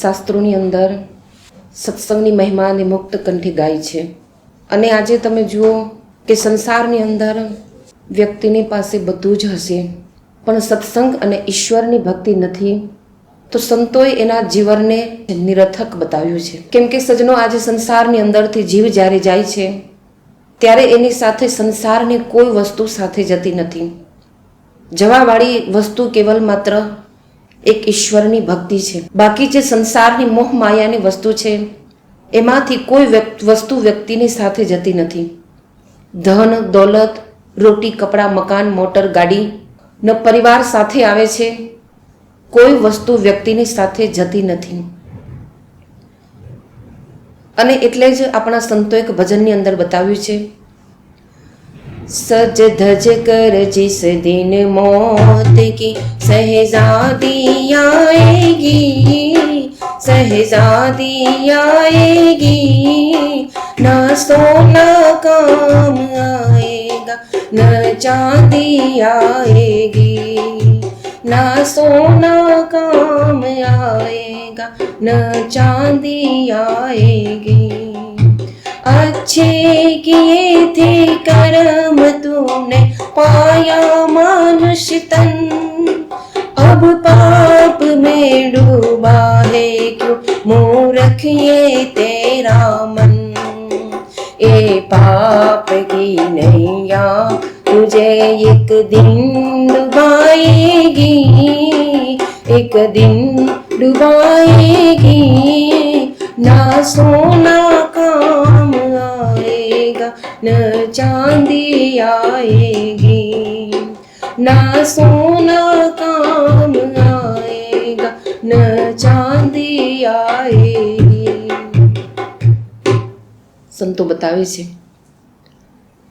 શાસ્ત્રોની અંદર સત્સંગની મહેમાને મુક્ત કંઠે ગાય છે. અને આજે તમે જુઓ કે સંસારની અંદર વ્યક્તિની પાસે બધું જ હશે. પણ સત્સંગ અને ઈશ્વરની ભક્તિ નથી, તો સંતોએ એના જીવનને નિરથક બતાવ્યું છે. કેમ કે સજનો આજે સંસારની અંદરથી જીવ જ્યારે જાય છે, ત્યારે એની સાથે સંસારની કોઈ વસ્તુ સાથે જતી નથી. જવાવાળી વસ્તુ કેવલ માત્ર એક ઈશ્વરની ભક્તિ છે. બાકી જે સંસારની મોહ માયાની વસ્તુ છે, એમાંથી કોઈ વસ્તુ વ્યક્તિની સાથે જતી નથી. ધન, દોલત, રોટી, કપડાં, મકાન, મોટર, ગાડી, ન પરિવાર સાથે આવે છે, કોઈ વસ્તુ વ્યક્તિની સાથે જતી નથી. અને એટલે જ આપણા સંતો એક ભજનની અંદર બતાવ્યું છે सज धज कर जिस दिन मौत की सहजादी आएगी सहजादी आएगी न सोना काम आएगा, न चांदी आएगी न सोना काम आएगा, न चांदी आएगी। अच्छे किए थे कर्म तूने पाया मानुष तन अब पाप में डूबा है क्यों मूर्ख ये तेरा मन ए पाप की नैया तुझे एक दिन डुबाएगी एक दिन डुबाएगी ना सोना काम आएगा न चांदी आएगी ना सोना काम आएगा न चांदी आएगी સંતો બતાવે છે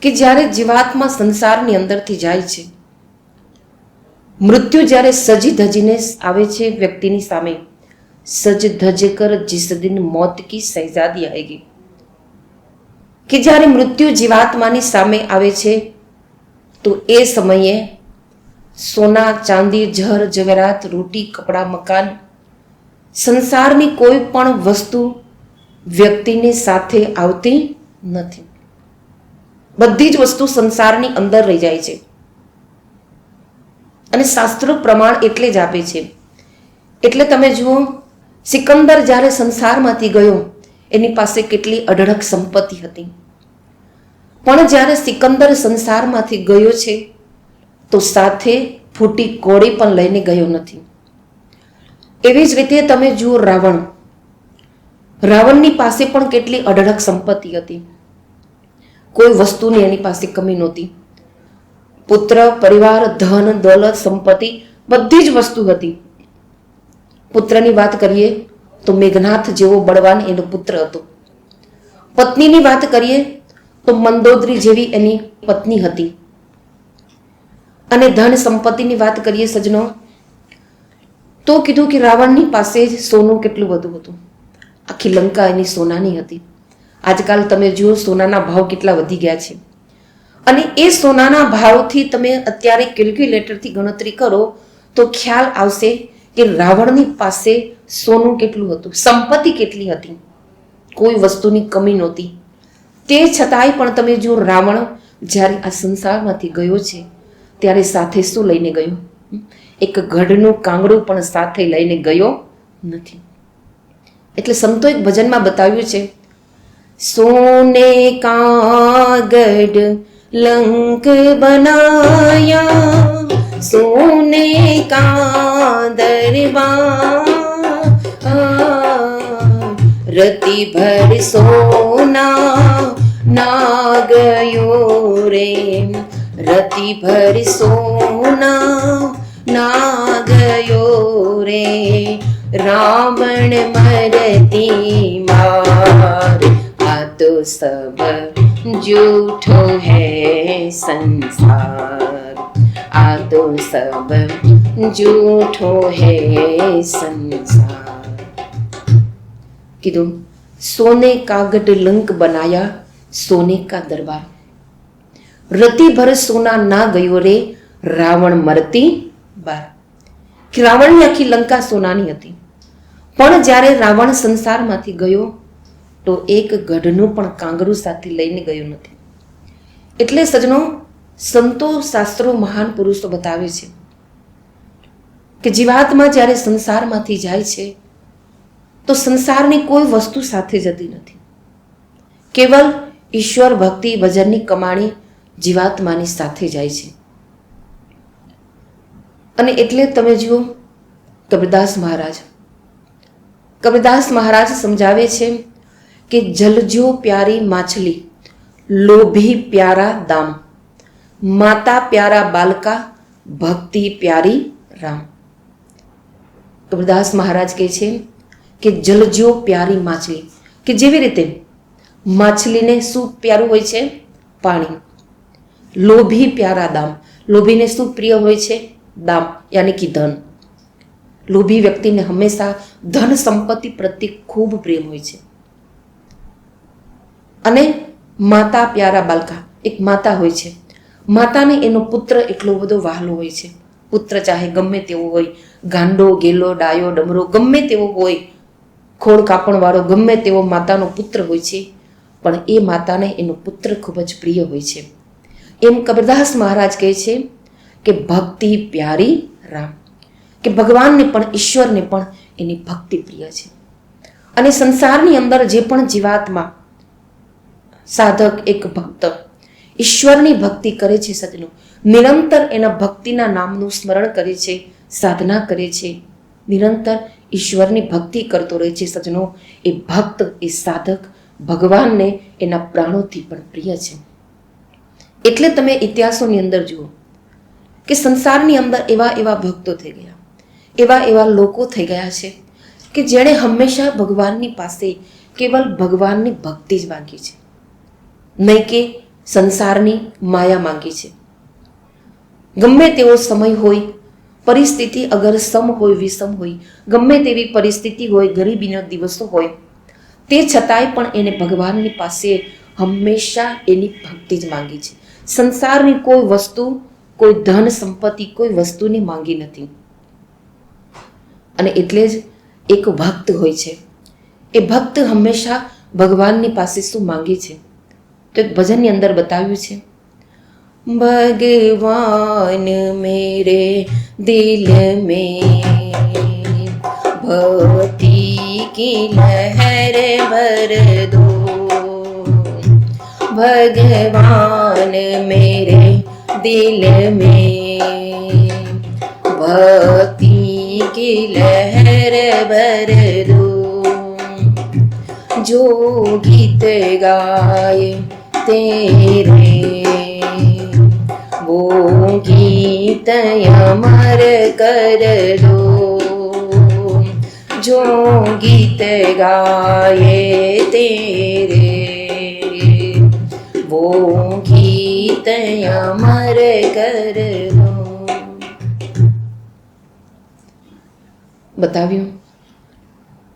કે જ્યારે જીવાત્મા સંસારની અંદરથી જાય છે મૃત્યુ જ્યારે સજી ધજીને આવે છે વ્યક્તિની સામે સજ ધજ કર जिस दिन मौत की शहजादी आएगी કે જ્યારે મૃત્યુ જીવાત્માની સામે આવે છે, તો એ સમયે સોના, ચાંદી, જહર, જવેરાત, રોટી, કપડાં, મકાન, સંસારની કોઈ પણ વસ્તુ વ્યક્તિની સાથે આવતી નથી. બધી જ વસ્તુ સંસારની અંદર રહી જાય છે. અને શાસ્ત્રો પ્રમાણ એટલે જ આપે છે. એટલે તમે જુઓ, સિકંદર જ્યારે સંસારમાંથી ગયો એની પાસે કેટલી અઢળક સંપત્તિ હતી. પણ જ્યારે સિકંદર સંસારમાંથી ગયો છે, તો સાથે ફૂટી કોળી પણ લઈને ગયો નથી. એવી જ રીતે તમે જુઓ રાવણ. રાવણની પાસે પણ કેટલી અઢળક સંપત્તિ હતી. કોઈ વસ્તુની એની પાસે કમી નહોતી. પુત્ર, પરિવાર, ધન, દોલત, સંપત્તિ બધી જ વસ્તુ હતી. પુત્રની વાત કરીએ તો મેઘનાથ જેવો બળવાન એનો પુત્ર હતો. પત્નીની વાત કરીએ તો મંદોદરી જેવી એની પત્ની હતી. અને ધન સંપત્તિની વાત કરીએ સજનો તો કીધું કે રાવણની પાસે સોનું કેટલું બધું હતું. આખી લંકા એની સોનાની હતી. આજકાલ તમે જુઓ સોનાના ભાવ કેટલા વધી ગયા છે. અને એ સોનાના ભાવથી તમે અત્યારે કેલ્ક્યુલેટરથી ગણતરી કરો તો ખ્યાલ આવશે કે રાવણની પાસે સોનું કેટલું હતું? સંપત્તિ કેટલી હતી? કોઈ વસ્તુની કમી નહોતી. તે છતાંય પણ તમે જો રાવણ જ્યારે આ સંસારમાંથી ગયો છે, ત્યારે સાથે શું લઈને ગયો? એક ગઢનું કાંગડું પણ સાથે લઈને ગયો નથી. એટલે સંતો એક ભજનમાં બતાવ્યું છે, સોને કાગડ લંક બનાયા सोने का दरबार रति भर सोना ना गयो रे रति भर सोना ना गयो रे रावण मरती मार आ तो सब झूठो है संसार આ તો સબ જૂઠો હે સંસાર કીધું સોને કાગટ લંક બનાયા સોને કા દરબાર રતિ સોના ના ગયો રે રાવણ મરતી બાર રાવણની આખી લંકા સોનાની હતી. પણ જ્યારે રાવણ સંસારમાંથી ગયો, તો એક ગઢનું પણ કાંગરું સાથે લઈને ગયો નથી. એટલે સજનો સંતો શાસ્ત્રો મહાન પુરુષો બતાવે છે કે જીવાત્મા જ્યારે સંસારમાંથી જાય છે, તો સંસારની કોઈ વસ્તુ સાથે જતી નથી. કેવલ ઈશ્વર ભક્તિ ભજનની કમાણી જીવાત્માની સાથે જાય છે. અને એટલે તમે જુઓ, કબીરદાસ મહારાજ. કબીરદાસ મહારાજ સમજાવે છે કે જલજો પ્યારી માછલી, લોભી પ્યારા દામ. માતા પ્યારા બાલકા, ભક્તિ પ્યારી રામ. કબીરદાસ મહારાજ કહે છે કે જલજો પ્યારી માછલી. કે જેવી રીતે માછલીને શું પ્યારું હોય છે, પાણી. લોભી પ્યારા દામ. લોભીને શું પ્રિય હોય છે, દામ, યાની કે ધન. લોભી વ્યક્તિને હંમેશા ધન સંપત્તિ પ્રત્યે ખૂબ પ્રેમ હોય છે. અને માતા પ્યારા બાલકા એક માતા હોય છે. માતાને એનો પુત્ર એટલો બધો વહાલો હોય છે. પુત્ર ચાહે ગમે તેવો હોય, ગાંડો, ગેલો, ડાયો, ડમરો, ગમે તેવો હોય, ખોળ કાપણવાળો, ગમે તેવો માતાનો પુત્ર હોય છે, પણ એ માતાને એનો પુત્ર ખૂબ જ પ્રિય હોય છે. એમ કબીરદાસ મહારાજ કહે છે કે, ભક્તિ પ્યારી રામ. કે ભગવાનને પણ, ઈશ્વરને પણ એની ભક્તિ પ્રિય છે. અને સંસારની અંદર જે પણ જીવાત્મા સાધક, એક ભક્ત ઈશ્વરની ભક્તિ કરે છે સજનો નિરંતર એના ભક્તિના નામનું સ્મરણ કરે છે, સાધના કરે છે. નિરંતર ઈશ્વરની ભક્તિ કરતો રહે છે સજનો એ ભક્ત, એ સાધક ભગવાનને એના પ્રાણોથી પણ પ્રિય છે. એટલે તમે ઇતિહાસોની અંદર જુઓ કે સંસારની અંદર એવા એવા ભક્તો થઈ ગયા, એવા એવા લોકો થઈ ગયા છે કે જેણે હંમેશા ભગવાનની પાસે કેવલ ભગવાનની ભક્તિ જ માંગી છે. નહીં કે સંસારની માયા માંગી છે. ગમે તેવો સમય હોય, પરિસ્થિતિ અગર સમ હોય, વિષમ હોય, ગમે તેવી પરિસ્થિતિ હોય, ગરીબીનો દિવસો હોય, તે છતાંય પણ એને ભગવાનની પાસે હંમેશા એની ભક્તિ જ માંગી છે. સંસારની કોઈ વસ્તુ, કોઈ ધન સંપત્તિ, કોઈ વસ્તુની માંગી નથી. અને એટલે જ એક ભક્ત હોય છે. એ ભક્ત હંમેશા ભગવાનની પાસે શું માંગે છે? તો એક ભજનની અંદર બતાવ્યું છે ભગવાન મેરે દિલ में भक्ति की लहर भर दो भगवान मेरे दिल में भक्ति की लहर भर दो जो गीत गाए तेरे वो गीत अमर कर दो जो गीत गाए तेरे वो गीत अमर कर दो બતાવ્યું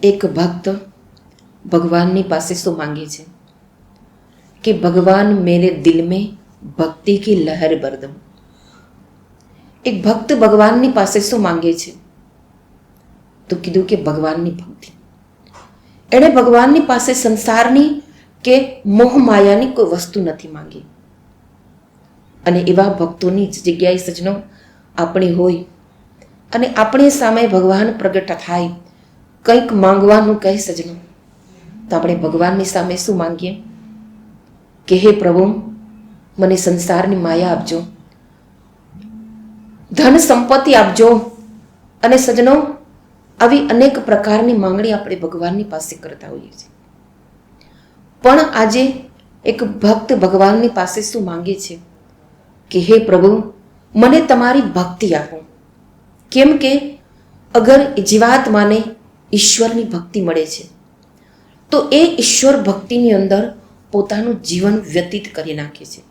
એક ભક્ત ભગવાનની પાસે શું માંગે છે કે ભગવાન मेरे દિલ में ભક્તિ કી લહેર બરદમ એક ભક્ત ભગવાનની પાસે શું માંગે છે તો કીધું કે ભગવાનની ભક્તિ એણે ભગવાનની પાસે સંસારની કે મોહ માયાની કોઈ વસ્તુ નથી માંગી અને એવા ભક્તોની જ જગ્યાએ સજનો આપણી હોય અને આપણી સામે ભગવાન પ્રગટ થાય કંઈક માંગવાનું કહે સજનો તો આપણે ભગવાનની સામે શું માંગીએ કે હે પ્રભુ, મને સંસારની માયા આપજો. ધન સંપત્તિ આપજો. અને સજનો આવી અનેક પ્રકારની માંગણી આપણે ભગવાનની પાસે કરતા હોઈએ છીએ. પણ આજે એક ભક્ત ભગવાનની પાસે શું માંગે છે? કે હે પ્રભુ, મને તમારી ભક્તિ આપો. કેમ કે અગર જીવાત્માને ઈશ્વરની ભક્તિ મળે છે, તો એ ઈશ્વર ભક્તિની અંદર પોતાનું જીવન વ્યતીત કરી નાખે છે.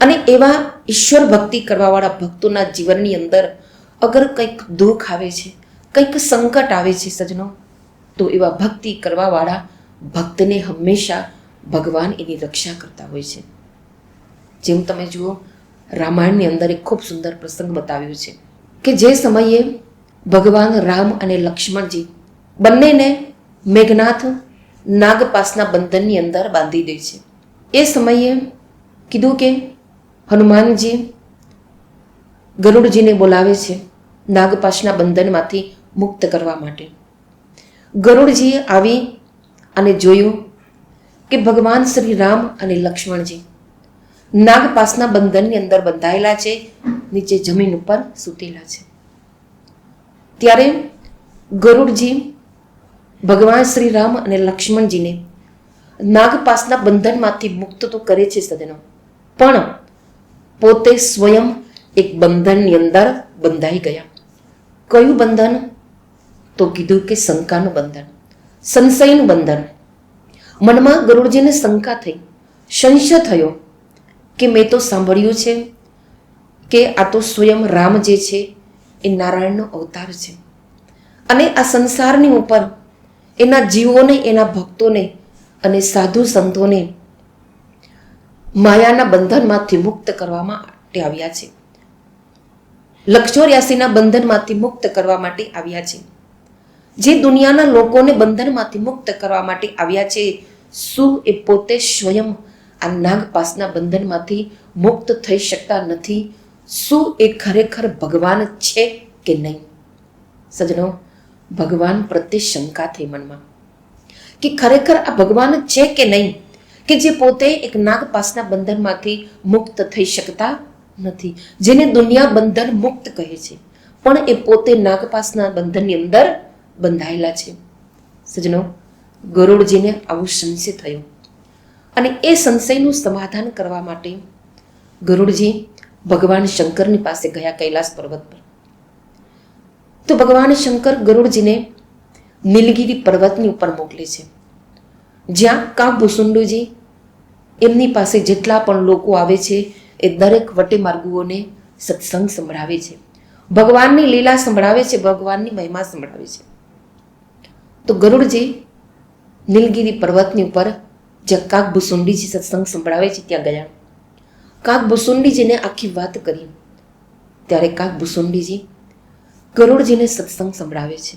અને એવા ઈશ્વર ભક્તિ કરવાવાળા ભક્તોના જીવનની અંદર અગર કંઈક દુઃખ આવે છે, કંઈક સંકટ આવે છે સજનો તો એવા ભક્તિ કરવાવાળા ભક્તને હંમેશા ભગવાન એની રક્ષા કરતા હોય છે. જેમ તમે જુઓ, રામાયણની અંદર એક ખૂબ સુંદર પ્રસંગ બતાવ્યો છે કે જે સમયે ભગવાન રામ અને લક્ષ્મણજી બંનેને મેઘનાથ નાગપાસના બંધનની અંદર બાંધી દે છે. એ સમયે કીધું કે હનુમાનજી ગરુડજીને બોલાવે છે નાગપાશના બંધનમાંથી મુક્ત કરવા માટે. ગરુડજીએ આવી અને જોયું કે ભગવાન શ્રી રામ અને લક્ષ્મણજી નાગપાસના બંધનની અંદર બંધાયેલા છે, નીચે જમીન ઉપર સૂતેલા છે. ત્યારે ગરુડજી ભગવાન શ્રી રામ અને લક્ષ્મણજીને નાગપાસના બંધનમાંથી મુક્ત તો કરે છે સદનો પણ પોતે સ્વયં એક બંધનની અંદર બંધાઈ ગયા. કયું બંધન? તો કીધું કે શંકાનું બંધન. સંશયનું બંધન. મનમાં ગરુડજીને શંકા થઈ. સંશય થયો કે મેં તો સાંભળ્યું છે કે આ તો સ્વયં રામ જે છે એ નારાયણનો અવતાર છે. અને આ સંસારની ઉપર એના જીવોને, એના ભક્તોને અને સાધુ સંતોને માયાના બંધનમાંથી મુક્ત કરવા માટે આવ્યા છે. લક્ષોર્યાસીના બંધનમાંથી મુક્ત કરવા માટે આવ્યા છે. જે દુનિયાના લોકોને બંધનમાંથી મુક્ત કરવા માટે આવ્યા છે, શું એ પોતે સ્વયં આ નાગપાસના બંધનમાંથી મુક્ત થઈ શકતા નથી? શું એ ખરેખર ભગવાન છે કે નહીં? સજનો ભગવાન પ્રત્યે શંકા થઈ મનમાં. કે ખરેખર આ ભગવાન છે કે નહીં? કે જે પોતે એક નાગપાસના બંધનમાંથી મુક્ત થઈ શકતા નથી, જેને દુનિયા બંધન મુક્ત કહે છે. પણ એ પોતે નાગપાસના બંધનની અંદર બંધાયેલા છે. સજનો ગરુડજીને આવું સંશય થયો. અને એ સંશયનું સમાધાન કરવા માટે ગરુડજી ભગવાન શંકરની પાસે ગયા કૈલાસ પર્વત પર. તો ભગવાન શંકર ગરુડજીને નીલગીરી પર્વતની ઉપર મોકલે છે. જ્યાં કાંભૂસુંડુજી એમની પાસે જેટલા પણ લોકો આવે છે, એ દરેક વટે માર્ગુઓને સત્સંગ સંભળાવે છે. ભગવાનની લીલા સંભળાવે છે, ભગવાનની મહિમા સંભળાવે છે. તો ગરુડજી નીલગીરી પર્વતની ઉપર જ્યાં કાક ભૂસુંડીજી સત્સંગ સંભળાવે છે, ત્યાં ગયા. કાક ભૂસુંડીજીને આખી વાત કરી. ત્યારે કાક ભૂસુંડીજી ગરુડજીને સત્સંગ સંભળાવે છે.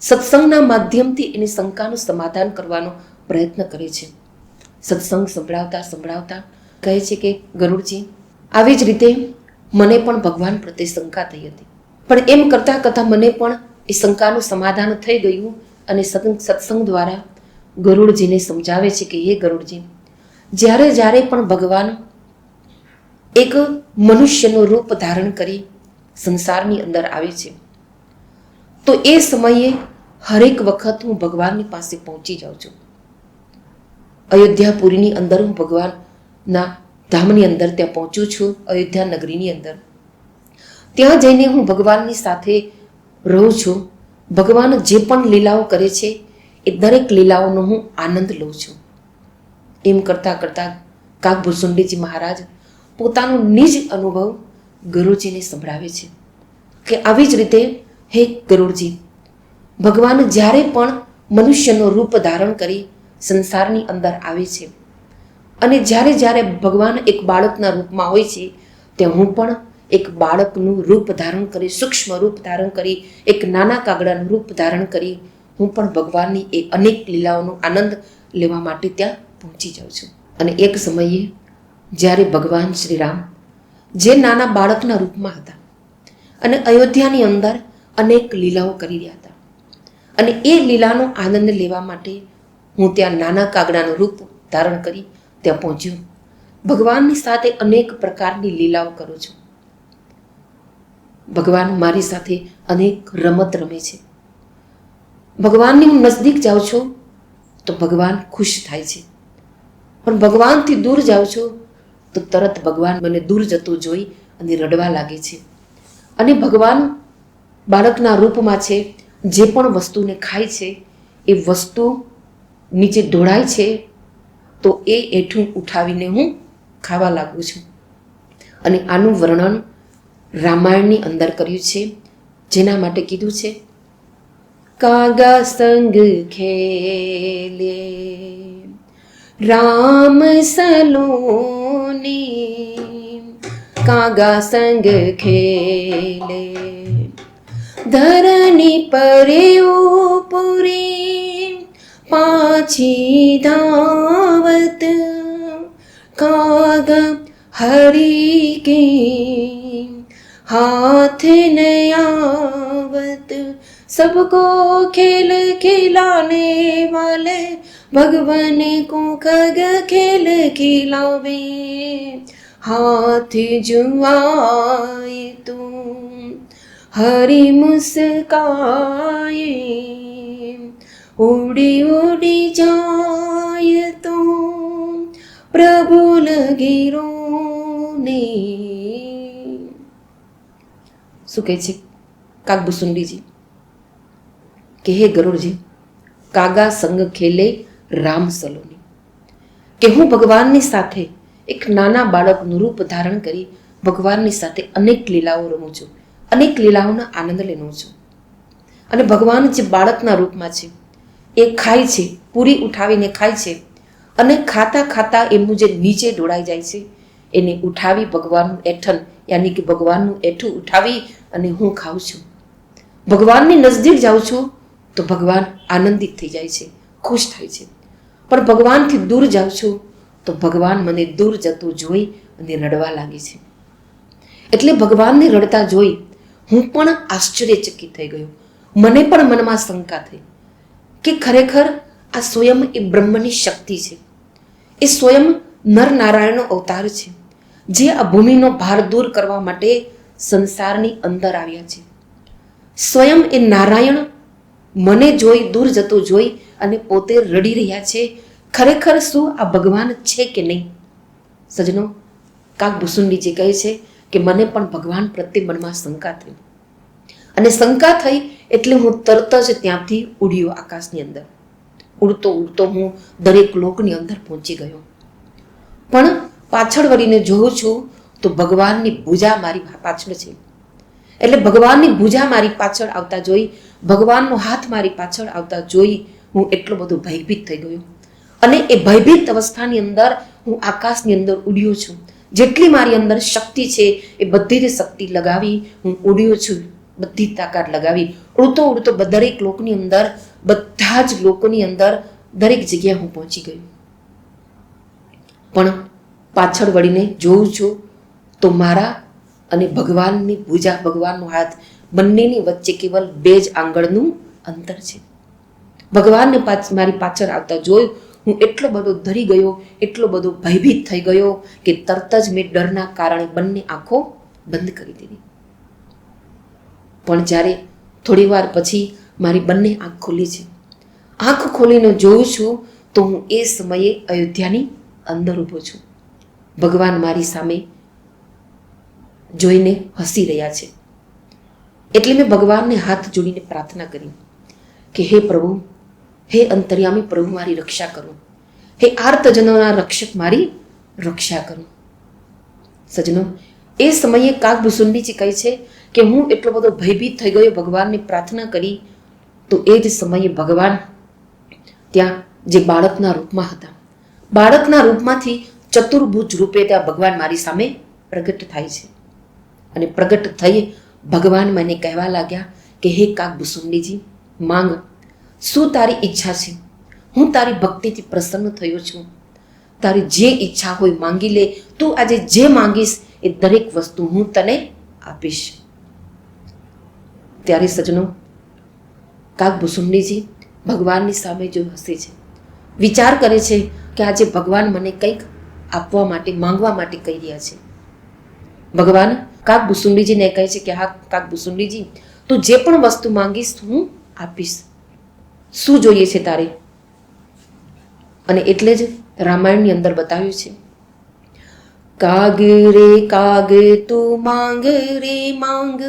સત્સંગના માધ્યમથી એની શંકાનું સમાધાન કરવાનો પ્રયત્ન કરે છે. સત્સંગ સંભળાવતા સંભળાવતા કહે છે કે, ગરુડજી, આવી જ રીતે મને પણ ભગવાન પ્રત્યે શંકા થઈ હતી. પણ એમ કરતાં કરતાં મને પણ એ શંકાનું સમાધાન થઈ ગયું અને સત્સંગ દ્વારા ગરુડજીને સમજાવે છે કે, હે ગરુડજી, જ્યારે જ્યારે પણ ભગવાન એક મનુષ્યનું રૂપ ધારણ કરી સંસારની અંદર આવે છે. તો એ સમયે હરેક વખત હું ભગવાનની પાસે પહોંચી જાઉં છું. અયોધ્યાપુરીની અંદર હું ભગવાનના ધામની અંદર ત્યાં પહોંચું છું, અયોધ્યા નગરીની અંદર. ત્યાં જઈને હું ભગવાનની સાથે રહું છું. ભગવાન જે પણ લીલાઓ કરે છે, એ દરેક લીલાઓનો હું આનંદ લઉં છું. એમ કરતાં કરતાં કાકભૂસુંડીજી મહારાજ પોતાનો નિજ અનુભવ ગરુજીને સંભળાવે છે કે આવી જ રીતે હે ગરુડજી ભગવાન જ્યારે પણ મનુષ્યનું રૂપ ધારણ કરી સંસારની અંદર આવે છે અને જ્યારે જ્યારે ભગવાન એક બાળકના રૂપમાં હોય છે, તે હું પણ એક બાળકનું રૂપ ધારણ કરી, સૂક્ષ્મ રૂપ ધારણ કરી, એક નાના કાગડાનું રૂપ ધારણ કરી, હું પણ ભગવાનની એ અનેક લીલાઓનો આનંદ લેવા માટે ત્યાં પહોંચી જાઉં છું. અને એક સમયે જ્યારે ભગવાન શ્રી રામ જે નાના બાળકના રૂપમાં હતા. અને અયોધ્યાની અંદર અનેક લીલાઓ કરી રહ્યા હતા. અને એ લીલાનો આનંદ લેવા માટે હું ત્યાં નાના કાગડાનું રૂપ ધારણ કરી ત્યાં પહોંચ્યો. ભગવાનની સાથે અનેક પ્રકારની લીલાઓ કરું છું. ભગવાન મારી સાથે અનેક રમત રમે છે. ભગવાનની હું નજદીક જાઉં છું તો ભગવાન ખુશ થાય છે. પણ ભગવાનથી દૂર જાઉં છું તો તરત ભગવાન મને દૂર જતો જોઈ અને રડવા લાગે છે. અને ભગવાન બાળકના રૂપમાં છે, જે પણ વસ્તુને ખાય છે, એ વસ્તુ નીચે ઢોળાય છે, તો એ એઠું ઉઠાવીને હું ખાવા લાગું છું. અને આનું વર્ણન રામાયણની અંદર કર્યું છે, જેના માટે કીધું છે, કાગા સંગ ખેલે. રામ સલોની કાગા સંગ ખેલે ધરની પરે પૂરી પાછી ધાવત કાગ હરી કે हाथ न आवत सबको खेल खिलाने वाले भगवान को खग खेल खिलावे हाथ जुआए तुम हरि मुस्काए उड़ी उड़ी जाए तुम प्रभु लगी रोने શું કહે છે કાગભૂસુંડીજી કે હે ગરુડજી કાગા સંગ ખેલે રામ સલોની, કે હું ભગવાનની સાથે એક નાના બાળકનું રૂપ ધારણ કરી ભગવાનની સાથે અનેક લીલાઓ રમું છું, અનેક લીલાઓનો આનંદ લેનો છું. અને ભગવાન જે બાળકના રૂપમાં છે, એ ખાય છે, પૂરી ઉઠાવીને ખાય છે, અને ખાતા ખાતા એમનું જે નીચે ઢોળાઈ જાય છે, એને ઉઠાવી ભગવાનનું એઠન, યાની કે ભગવાનનું એઠું ઉઠાવી અને હું ખાઉં છું. ભગવાનની નજદીક જાઉં છું, તો ભગવાન આનંદિત થઈ જાય છે, ખુશ થાય છે. પણ ભગવાનથી દૂર જાઉં છું, તો ભગવાન મને દૂર જતું જોઈ અને રડવા લાગે છે. એટલે ભગવાનને રડતા જોઈ હું પણ આશ્ચર્યચકિત થઈ ગયો. મને પણ મનમાં શંકા થઈ કે ખરેખર આ સ્વયં એ બ્રહ્મની શક્તિ છે. એ સ્વયં નરનારાયણનો અવતાર છે, જે આ ભૂમિનો ભાર દૂર કરવા માટે સંસારની અંદર આવ્યા છે. સ્વયં એ નારાયણ મને જોઈ, દૂર જતો જોઈ અને પોતે રડી રહ્યા છે. ખરેખર શું આ ભગવાન છે કે નહીં? સજનો કાક ભૂસુંડીજી કહે છે કે મને પણ ભગવાન પ્રત્યે મનમાં શંકા થઈ. અને શંકા થઈ એટલે હું તરત જ ત્યાંથી ઉડ્યો આકાશની અંદર. ઉડતો ઉડતો હું દરેક લોકની અંદર પહોંચી ગયો. પણ પાછળ વળીને જોઉં છું તો ભગવાનની ભૂજા મારી પાછળ છે. એટલે ભગવાનની ભૂજા મારી પાછળ આવતા જોઈ ભગવાનનો હાથ મારી પાછળ આવતા જોઈ હું એટલો બધો ભયભીત થઈ ગયો. અને એ ભયભીત અવસ્થાની અંદર હું આકાશની અંદર ઉડ્યો છું. જેટલી મારી અંદર શક્તિ છે, એ બધી જ શક્તિ લગાવી હું ઉડ્યો છું. બધી તાકાત લગાવી. ઉડતો ઉડતો દરેક લોકની અંદર, બધા જ લોકોની અંદર દરેક જગ્યાએ હું પહોંચી ગયો. પણ પાછળ વળીને જોઉં છું તો મારા અને ભગવાનની પૂજા, ભગવાનનો હાથ બંનેની વચ્ચે કેવલ બે જ આંગળનું અંતર છે. ભગવાનને પાછ, મારી પાછળ આવતા જોયું હું એટલો બધો ધરી ગયો, એટલો બધો ભયભીત થઈ ગયો કે તરત જ મેં ડરના કારણે બંને આંખો બંધ કરી દીધી. પણ જ્યારે થોડી વાર પછી મારી બંને આંખ ખુલી છે. આંખ ખોલીને જોઉં છું તો હું એ સમયે અયોધ્યાની અંદર ઊભો છું. ભગવાન મારી સામે જોઈને હસી રહ્યા છે. એટલે મેં ભગવાનને હાથ જોડીને પ્રાર્થના કરી કે હે પ્રભુ, હે અંતર્યામી પ્રભુ, મારી રક્ષા કરો. હે આર્તજનોના રક્ષક, મારી રક્ષા કરો. સજનો એ સમયે કાગભૂસુંડીજી કહે છે કે હું એટલો બધો ભયભીત થઈ ગયો, ભગવાનને પ્રાર્થના કરી, તો એ જ સમયે ભગવાન ત્યાં જે બાળકના રૂપમાં હતા. બાળકના રૂપમાંથી ચતુર્ભુજ રૂપે ત્યાં ભગવાન મારી સામે પ્રગટ થાય છે. અને પ્રગટ થઈ ભગવાન મને કહેવા લાગ્યા કે, હે કાગભૂસુંડીજી માંગ. શું તારી ઈચ્છા છે? હું તારી ભક્તિથી પ્રસન્ન થયો છું. તારી જે ઈચ્છા હોય માંગી લે. તું આજે જે માંગીશ એ દરેક વસ્તુ હું તને આપીશ. ત્યારે સજનો કાક ભુસુંડીજી ભગવાનની સામે જો હસે છે, વિચાર કરે છે કે આજે ભગવાન મને કંઈક આપવા માટે, માંગવા માટે કહી રહ્યા છે. ભગવાન કાક ભુસુંડીજીને કહે છે કે, હા, કાક ભુસુંડીજી તું જે પણ વસ્તુ માંગીશ, હું આપીશ. શું જોઈએ છે તારે? અને એટલે જ રામાયણની અંદર બતાવ્યું છે. કાગ રે, કાગ તું માંગ રે, માંગ,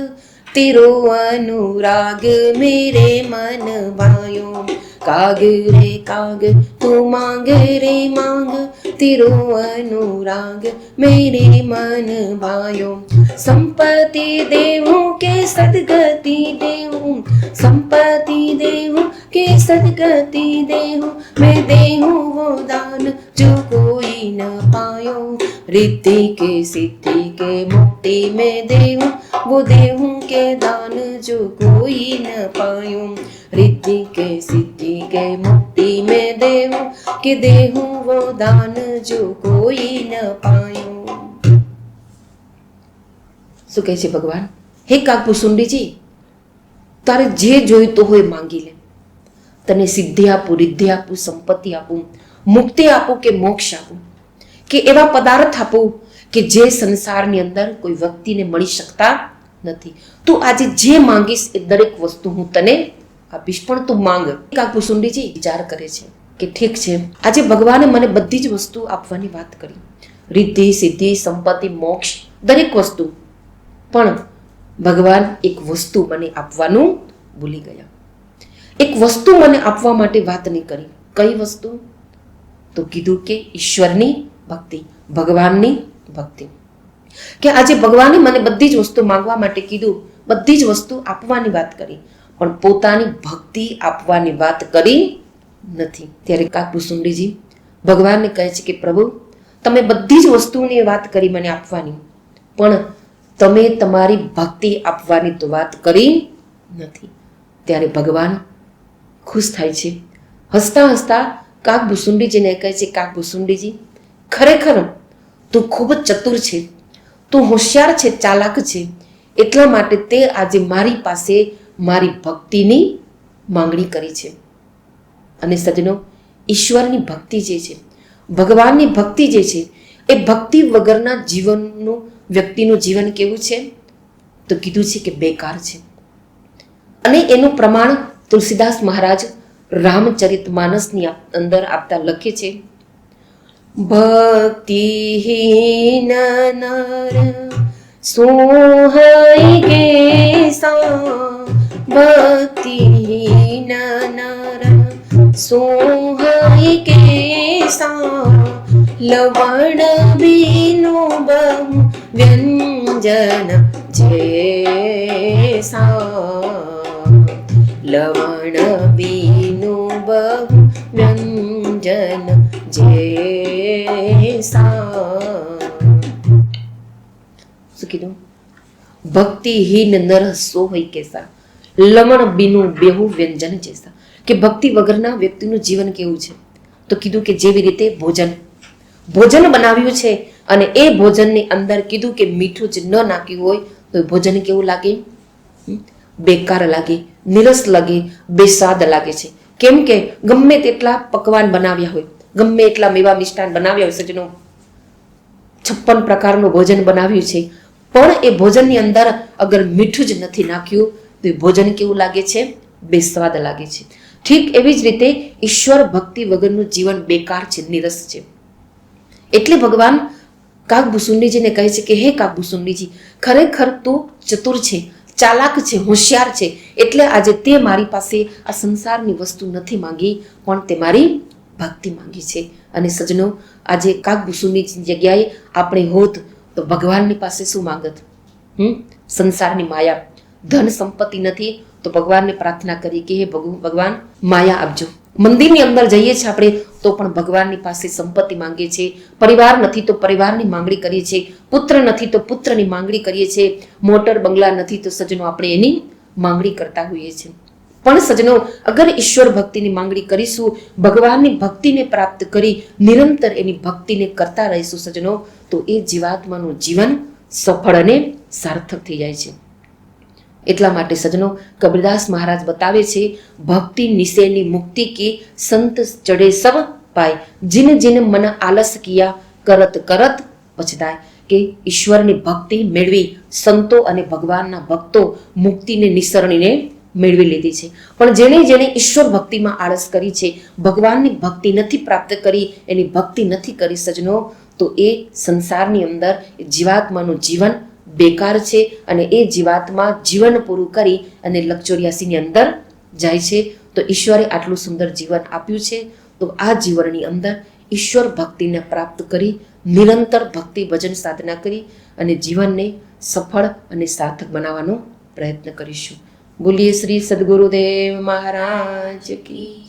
તેરો અનુરાગ મેરે મન ભાયો કાગ રે કાગ તું માંગ રે માંગ તેરો અનુરાગ મેરે મન ભાયો સંપત્તિ દેવું કે સદગતિ દેવું સંપત્તિ દેવું કે સદગતિ દેવું मैं देहूँ वो दान जो कोई न पायो रिद्धि के सिद्धि के मुक्ति में देहूँ वो देहूं के दान जो कोई न पायूं रिद्धि के सिद्धि के मुक्ति में देहूं कि देहूं वो दान जो कोई न पायूं શું કહે છે ભગવાન હે કાકભૂસુંડીજી તારે જે જોઈતું હોય માંગી લે તને સિદ્ધિ આપું રિદ્ધિ આપું સંપત્તિ આપું મુક્તિ આપું કે મોક્ષ આપું કે એવા પદાર્થ આપું કે જે સંસારની અંદર કોઈ વ્યક્તિને મળી શકતા નથી તું આજે જે માંગીશ એ દરેક વસ્તુ હું તને આપીશ પણ તું માંગ કાકભૂસુંડીજી વિચાર કરે છે કે ઠીક છે, આજે ભગવાને મને બધી જ વસ્તુ આપવાની વાત કરી. રીતિ, સિદ્ધિ, સંપત્તિ, મોક્ષ, દરેક વસ્તુ. પણ ભગવાન એક વસ્તુ મને આપવાનું ભૂલી ગયા. એક વસ્તુ મને આપવા માટે વાત નહીં કરી. કઈ વસ્તુ? તો કીધું કે ઈશ્વરની ભક્તિ, ભગવાનની ભક્તિ. કે આજે ભગવાને મને બધી જ વસ્તુ માંગવા માટે કીધું, બધી જ વસ્તુ આપવાની વાત કરી. પણ પોતાની ભક્તિ આપવાની વાત કરી નથી. ત્યારે કાકુસુંડીજી ભગવાનને કહે છે કે, પ્રભુ, તમે બધી જ વસ્તુની વાત કરી મને આપવાની, પણ તમે તમારી ભક્તિ આપવાની તો વાત કરી નથી. ત્યારે ભગવાન ખુશ થાય છે. હસતા હસતા કાક ભૂસુંડીજીને કહે છે, કાક ભૂસુંડીજી ખરેખર તું ખૂબ જ ચતુર છે. તું હોશિયાર છે, ચાલાક છે. એટલા માટે તે આજે મારી પાસે મારી ભક્તિની માંગણી કરી છે. અને સજનો ઈશ્વરની ભક્તિ જે છે, ભગવાનની ભક્તિ જે છે, એ ભક્તિ વગરના જીવનનું, વ્યક્તિનું જીવન કેવું છે? તો કીધું છે કે બેકાર છે. અને એનું પ્રમાણ તુલસીદાસ મહારાજ રામચરિત માનસની અંદર આપતા લખે છે. ભક્તિહીન નર સોહાઈ ગે સા ભક્તિહીન નર સોહાઈ કેસા લવણ બીનો બહુ વ્યંજન જેસા લવણ બીનું બહુ વ્યંજન જેસા શું કીધું? ભક્તિહીન નર સો કેસા. લવણ બીનું બેહુ વ્યંજન જેસા. કે ભક્તિ વગરના વ્યક્તિનું જીવન કેવું છે? તો કીધું કે જેવી રીતે ભોજન. ભોજન બનાવ્યું છે અને એ ભોજનની અંદર કીધું કે મીઠું જ ન નાખ્યું હોય તો ભોજન કેવું લાગે? બેકાર લાગે, નિરસ લાગે બેસ્વાદ લાગે છે. કેમ કે ગમે તેટલા પકવાન બનાવ્યા હોય, ગમે એટલા મેવા મિષ્ટાન બનાવ્યા હોય સજનો છપ્પન પ્રકારનું ભોજન બનાવ્યું છે. પણ એ ભોજનની અંદર અગર મીઠું જ નથી નાખ્યું ભોજન કેવું લાગે છે? બેસ્વાદ લાગે છે. ઠીક એવી જ રીતે ઈશ્વર ભક્તિ વગરનું જીવન બેકાર છે, નિરસ છે. એટલે ભગવાન કાગભૂસુંડીજીને કહે છે કે, હે કાગભૂસુંડીજી ખરેખર તું ચતુર છે, ચાલાક છે, હોશિયાર છે, એટલે આજે તે મારી પાસે આ સંસારની વસ્તુ નથી માંગી, પણ તે મારી ભક્તિ માંગી છે. અને સજનો આજે કાગભૂસુંડીની જગ્યાએ આપણે હોત તો ભગવાનની પાસે શું માંગત? હમ? સંસારની માયા. ધન સંપત્તિ નથી, તો ભગવાનને પ્રાર્થના કરી કે હે ભગુ, ભગવાન, માયા આપજો. મંદિરની અંદર જઈએ છીએ આપણે, તો પણ ભગવાનની પાસે સંપત્તિ માંગીએ છીએ. પરિવાર નથી, તો પરિવારની માંગણી કરીએ છીએ. પુત્ર નથી, તો પુત્રની માંગણી કરીએ છીએ. મોટર, બંગલા નથી, તો સજનો આપણે એની માંગણી કરતા હોઈએ છીએ. પણ સજનો, અગર ઈશ્વર ભક્તિની માંગણી કરીશું, ભગવાનની ભક્તિને પ્રાપ્ત કરી, નિરંતર એની ભક્તિને કરતા રહીશું સજનો, તો એ જીવાત્માનું જીવન સફળ અને સાર્થક થઈ જાય છે. એટલા માટે સજનો કબીરદાસ મહારાજ બતાવે છે, ભક્તિ નિશેની મુક્તિ કી સંત ચડે સબ પાય, જીન જીન મન આલસ કિયા કરત કરત પછતાય કે ઈશ્વરની ભક્તિ મેળવી સંતો અને ભગવાનના ભક્તો મુક્તિને નિસરણીને મેળવી લીધી છે. પણ જેણે જેણે ઈશ્વર ભક્તિમાં આળસ કરી છે, ભગવાનની ભક્તિ નથી પ્રાપ્ત કરી, એની ભક્તિ નથી કરી સજનો તો એ સંસારની અંદર જીવાત્માનું જીવન બેકાર છે અને એ જીવાતમાં જીવન પૂરું કરી અને લક્ચોરિયાસીની અંદર જાય છે. તો ઈશ્વરે આટલું સુંદર જીવન આપ્યું છે. તો આ જીવનની અંદર ઈશ્વર ભક્તિને પ્રાપ્ત કરી, નિરંતર ભક્તિ ભજન સાધના કરી અને જીવનને સફળ અને સાર્થક બનાવવાનો પ્રયત્ન કરીશું. બોલીએ શ્રી સદગુરુદેવ મહારાજ કી